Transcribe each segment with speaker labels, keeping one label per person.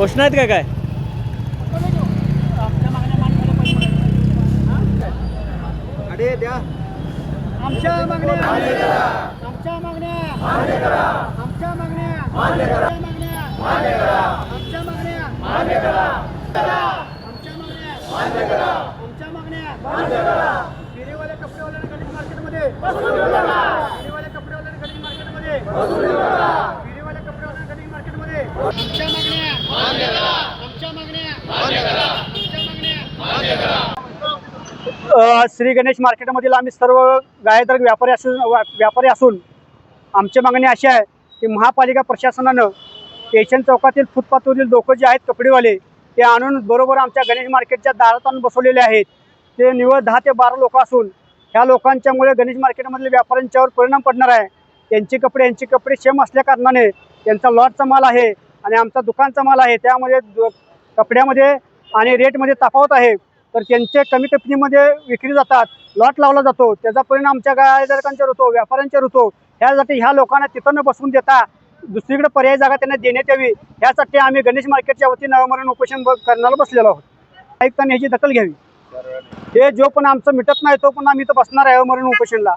Speaker 1: घोषणा आहेत का काय?
Speaker 2: अरे द्या. आमच्या मागण्या. आमच्या मागण्या. आमच्या मागण्या. आमच्या मागण्या. आमच्या मागण्या. आमच्या मागण्या. आमच्या मागण्या. फेरीवाल्या कपडेवाल्यांना गणेश मार्केटमध्ये फेरीवाल्या कपडेवाल्यांना गणेश मार्केटमध्ये फेरीवाल्या कपडेवाल्यांना गणेश मार्केटमध्ये आमच्या मागण्या आमच्या मागण्या आमच्या मागण्या अ, श्री गणेश मार्केटमधील आम्ही सर्व गायधर व्यापारी असून व्यापारी असून आमची मागणी अशी आहे की महापालिका प्रशासनानं पेशन चौकातील फुटपाथवरील लोक जे आहेत कपडेवाले ते आणून बरोबर आमच्या गणेश मार्केटच्या दारात आणून बसवलेले आहेत. ते निवळ दहा ते बारा लोक असून ह्या लोकांच्यामुळे गणेश मार्केटमधील व्यापाऱ्यांच्यावर परिणाम पडणार आहे. त्यांचे कपडे यांचे कपडे सेम असल्याकारणाने त्यांचा लॉटचा माल आहे आणि आमचा दुकानचा माल आहे. त्यामध्ये कपड्यामध्ये आणि रेटमध्ये तफावत आहे. तर त्यांचे कमी किमतीमध्ये विक्री जातात लॉट लावला जातो त्याचा परिणाम आमच्या गायधारकांच्यावर होतो व्यापाऱ्यांच्यावर होतो. ह्यासाठी ह्या लोकांना तिथं न बसवून देता दुसरीकडे पर्यायी जागा त्यांना देण्यात यावी. ह्यासाठी आम्ही गणेश मार्केटच्या वतीनं नवमरण उपोषण करण्याला बसलेलो आहोत. आयुक्तांनी ह्याची दखल घ्यावी. हे जो पण आमचं मिटत नाही तो पण आम्ही इथं बसणार आहे अमरण उपोषणला.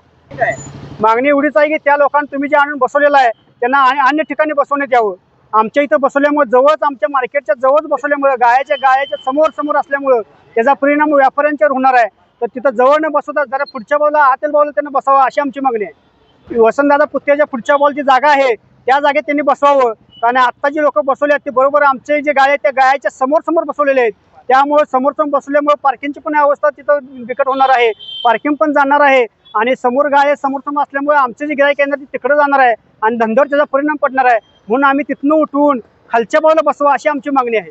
Speaker 2: मागणी एवढीच आहे की त्या लोकांना तुम्ही जे आणून बसवलेलं आहे त्यांना आणि अन्य ठिकाणी बसवण्यात यावं. आमच्या इथं बसवल्यामुळे जवळच आमच्या मार्केटच्या जवळच बसवल्यामुळे गायाच्या गायाच्या समोर समोर असल्यामुळं त्याचा परिणाम व्यापाऱ्यांच्यावर होणार आहे. तर तिथं जवळ न बसवता जरा पुढच्या बाजूला आतील बाजूला त्यांना बसावं अशी आमची मागणी आहे. वसंतदादा पुत्याच्या पुढच्या बॉलची जागा आहे त्या जागेत त्यांनी बसवावं. कारण आत्ता जी लोक बसवले आहेत ते बरोबर आमचे जे गाळे आहेत त्या गाळ्याच्या समोर समोर बसवलेले आहेत. त्यामुळे समोर समोर बसवल्यामुळे पार्किंगची पण अवस्था तिथं बिकट होणार आहे. पार्किंग पण जाणार आहे. आणि समोर गाय आहे, समोर समोर असल्यामुळे आमचे जे गिरायक येणार ते तिकडे जाणार आहे. आणि धंद्यावर त्याचा परिणाम पडणार आहे. म्हणून आम्ही तिथनं उठून खालच्या बाजूला बसवा अशी आमची मागणी आहे.